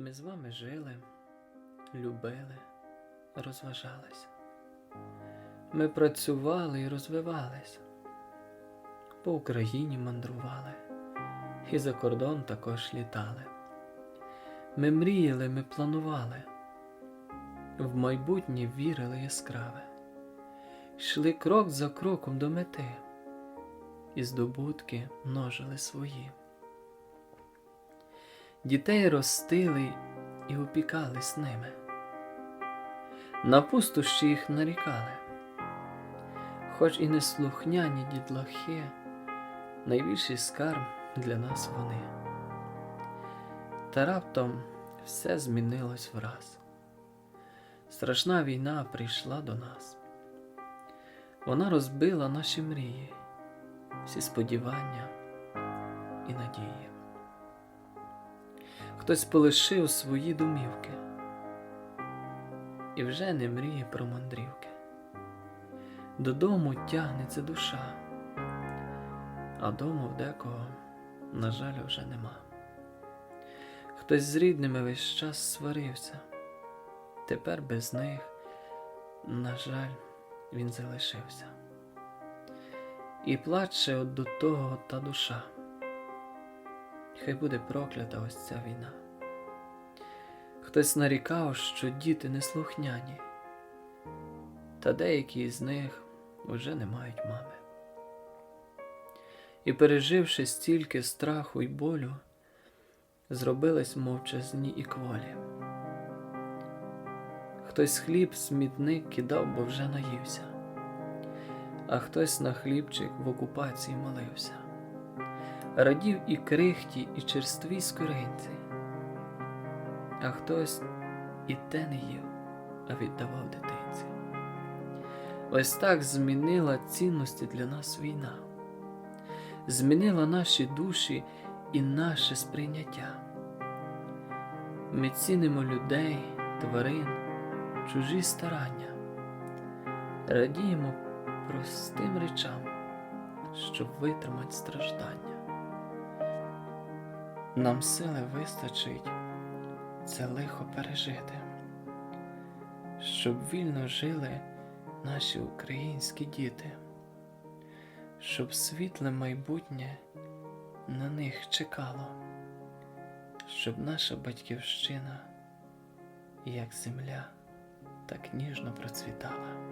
Ми з вами жили, любили, розважались. Ми працювали і розвивались, по Україні мандрували, і за кордон також літали. Ми мріяли, ми планували, в майбутнє вірили яскраве, йшли крок за кроком до мети, і здобутки множили свої. Дітей ростили і опікались ними. На пустощі їх нарікали, хоч і неслухняні дітлахи, найбільший скарб для нас вони. Та раптом все змінилось враз. Страшна війна прийшла до нас. Вона розбила наші мрії, всі сподівання і надії. Хтось полишив свої домівки і вже не мріє про мандрівки. Додому тягнеться душа, а дому в декого, на жаль, вже нема. Хтось з рідними весь час сварився, тепер без них, на жаль, він залишився. І плаче от до того та душа. Хай буде проклята ось ця війна. Хтось нарікав, що діти неслухняні, та деякі з них уже не мають мами. І, переживши стільки страху й болю, зробились мовчазні і кволі. Хтось хліб смітник кидав, бо вже наївся, а хтось на хлібчик в окупації молився радів і крихті, і черствій скоринці, а хтось і те не їв, а віддавав дитинці. Ось так змінила цінності для нас війна, змінила наші душі і наше сприйняття. Ми цінимо людей, тварин, чужі старання, радіємо простим речам, щоб витримати страждання. Нам сили вистачить це лихо пережити, щоб вільно жили наші українські діти, щоб світле майбутнє на них чекало, щоб наша батьківщина, як земля, так ніжно процвітала.